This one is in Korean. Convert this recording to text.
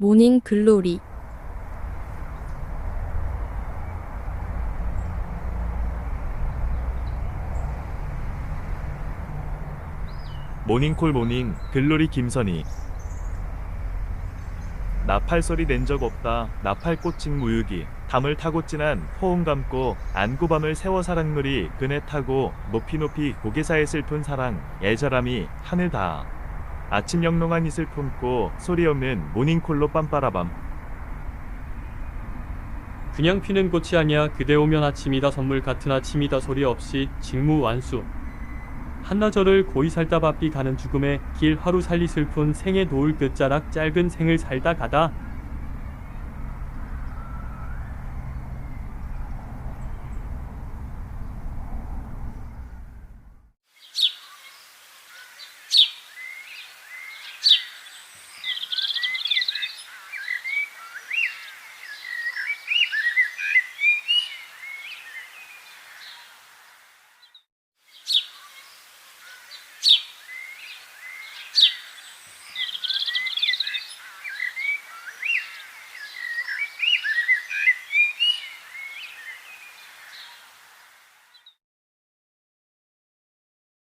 모닝 글로리. 모닝콜 모닝 글로리 김선희. 나팔 소리 낸 적 없다 나팔 꽃칭 무유기. 담을 타고 진한 호응 감고 안구밤을 세워 사랑놀이 그네 타고 높이 높이 고개사의 슬픈 사랑. 애절함이 하늘 다 아침 영롱한 이슬 품고 소리 없는 모닝콜로 빰빠라밤. 그냥 피는 꽃이 아니야 그대 오면 아침이다 선물 같은 아침이다 소리 없이 직무 완수. 한나절을 고이 살다 바삐 가는 죽음의 길 하루 살리 슬픈 생의 도울 끝자락 짧은 생을 살다 가다